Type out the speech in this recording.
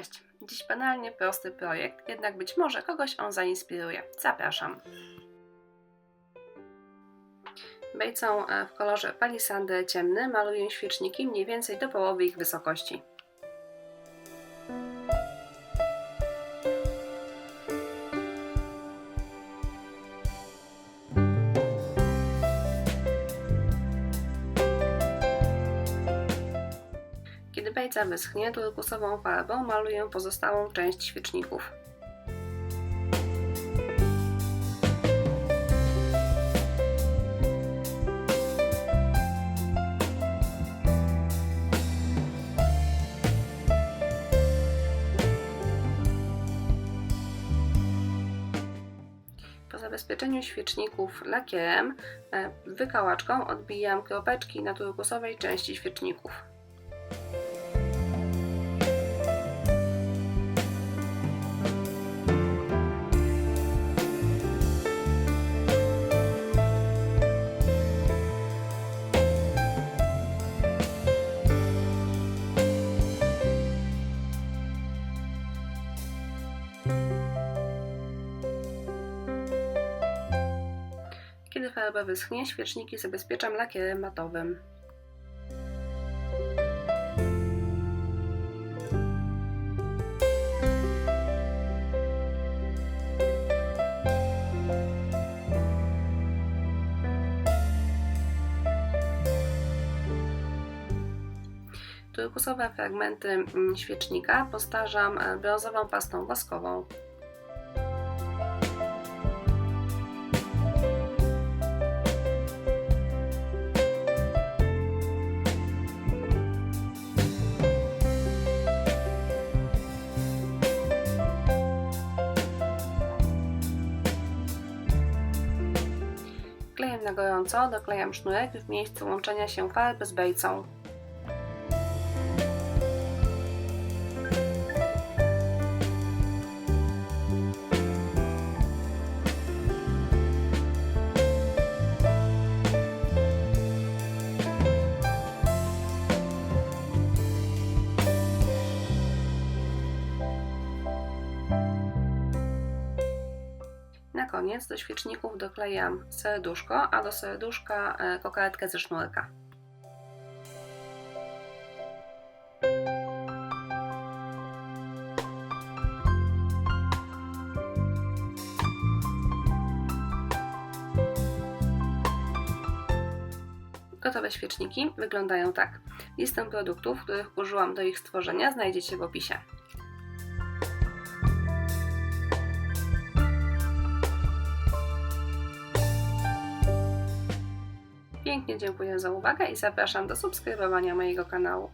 Cześć. Dziś banalnie prosty projekt, jednak być może kogoś on zainspiruje. Zapraszam. Bejcą e, w kolorze palisandy ciemny maluję świeczniki mniej więcej do połowy ich wysokości. Bejca wyschnie, turkusową farbą maluję pozostałą część świeczników. Po zabezpieczeniu świeczników lakierem, e, wykałaczką odbijam kropeczki na turkusowej części świeczników. Kiedy farba wyschnie, świeczniki zabezpieczam lakierem matowym. Turkusowe fragmenty mm, świecznika postarzam e, brązową pastą woskową. Klejem na gorąco doklejam sznurek w miejscu łączenia się farby z bejcą. Koniec do świeczników doklejam serduszko, a do serduszka e, kokardkę ze sznurka. Gotowe świeczniki wyglądają tak. Listę produktów, których użyłam do ich stworzenia znajdziecie w opisie. Pięknie dziękuję za uwagę i zapraszam do subskrybowania mojego kanału.